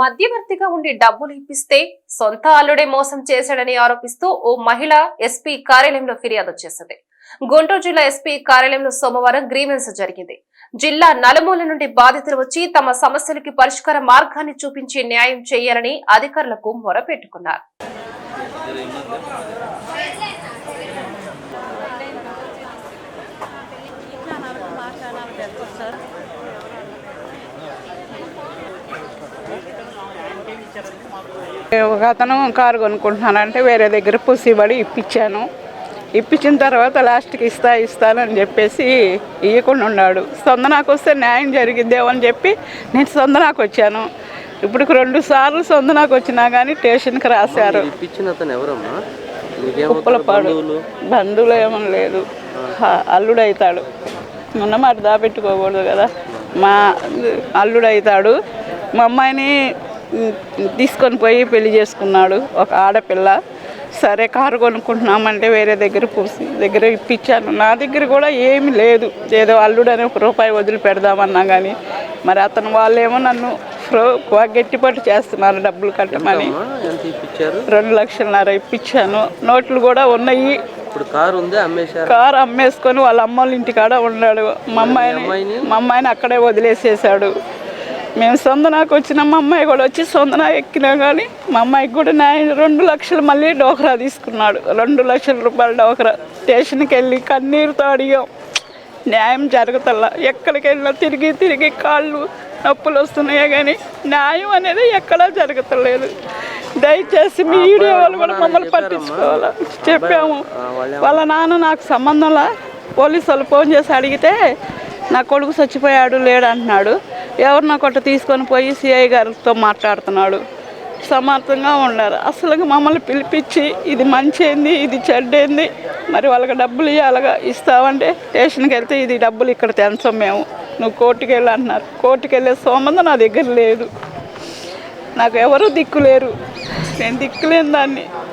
మధ్యవర్తిగా ఉండి డబ్బులు ఇప్పిస్తే సొంత అల్లుడే మోసం చేశాడని ఆరోపిస్తూ ఓ మహిళ ఎస్పీ కార్యాలయంలో ఫిర్యాదు చేసింది. గుంటూరు జిల్లా ఎస్పీ కార్యాలయంలో సోమవారం గ్రీవెన్స్ జరిగింది. జిల్లా నలుమూల నుండి బాధితులు వచ్చి తమ సమస్యలకి పరిష్కార మార్గాన్ని చూపించి న్యాయం చేయాలని అధికారులకు మొరపెట్టుకున్నారు. ఒక అతను కారు కొనుక్కుంటున్నానంటే వేరే దగ్గర పుసిబడి ఇప్పించాను. ఇప్పించిన తర్వాత లాస్ట్కి ఇస్తా ఇస్తానని చెప్పేసి ఇవ్వకుండా ఉన్నాడు. సొందనాకు వస్తే న్యాయం జరిగిద్దేమో అని చెప్పి నేను సొందనాకు వచ్చాను. ఇప్పుడు రెండు సార్లు సొందనాకు వచ్చినా కానీ స్టేషన్కి రాశారు. కుప్పలపాడు బంధువులు. ఏమని లేదు. అల్లుడు అవుతాడు మొన్న మాట దాపెట్టుకోకూడదు కదా. మా అల్లుడు అవుతాడు మా అమ్మాయిని తీసుకొని పోయి పెళ్ళి చేసుకున్నాడు. ఒక ఆడపిల్ల. సరే కారు కొనుక్కుంటున్నామంటే వేరే దగ్గర పూసి దగ్గర ఇప్పించాను. నా దగ్గర కూడా ఏమీ లేదు. ఏదో అల్లుడు అని ఒక రూపాయి వదిలి పెడదామన్నా కానీ మరి అతను వాళ్ళేమో నన్ను ఫ్రో గట్టిపట్టు చేస్తున్నారు డబ్బులు కట్టమని. అమ్మా రెండు లక్షలన్నర ఇప్పించాను. నోట్లు కూడా ఉన్నాయి. ఇప్పుడు కారు ఉంది అమ్మేశారు? కారు అమ్మేసుకొని వాళ్ళ అమ్మోళ్ళ ఇంటికాడ ఉన్నాడు. మా అమ్మాయిని? మా అమ్మాయిని అక్కడే వదిలేసేసాడు మేము సొందనాకు వచ్చిన మా అమ్మాయి కూడా వచ్చి సొందనా ఎక్కినా కానీ మా అమ్మాయికి కూడా న్యాయం రెండు లక్షలు మళ్ళీ డోకరా తీసుకున్నాడు. రెండు లక్షల రూపాయల డోకరా. స్టేషన్కి వెళ్ళి కన్నీరుతో అడిగాం. న్యాయం జరుగుతల్లా. ఎక్కడికి వెళ్ళినా తిరిగి తిరిగి కాళ్ళు నొప్పులు వస్తున్నాయే కానీ న్యాయం అనేది ఎక్కడా జరుగుతలేదు. దయచేసి మీడియా వాళ్ళు కూడా మమ్మల్ని పట్టించుకోవాలా? చెప్పాము. వాళ్ళ నాన్న నాకు సంబంధంలా పోలీసు వాళ్ళు ఫోన్ చేసి అడిగితే నా కొడుకు చచ్చిపోయాడు లేడు అంటున్నాడు. ఎవరినో కొట్ట తీసుకొని పోయి సిఐ గారితో మాట్లాడుతున్నాడు. సమర్థంగా ఉన్నారు. అసలు మమ్మల్ని పిలిపించి ఇది మంచి ఇది చెడ్డేంది మరి వాళ్ళకి డబ్బులు ఇవ్వాలగా ఇస్తావంటే స్టేషన్కి వెళ్తే ఇది డబ్బులు ఇక్కడ తెంచం మేము. నువ్వు కోర్టుకు వెళ్ళి అంటున్నారు. కోర్టుకి వెళ్ళే సోమంద నా దగ్గర లేదు. నాకు ఎవరు దిక్కులేరు నేను దిక్కులేని దాన్ని.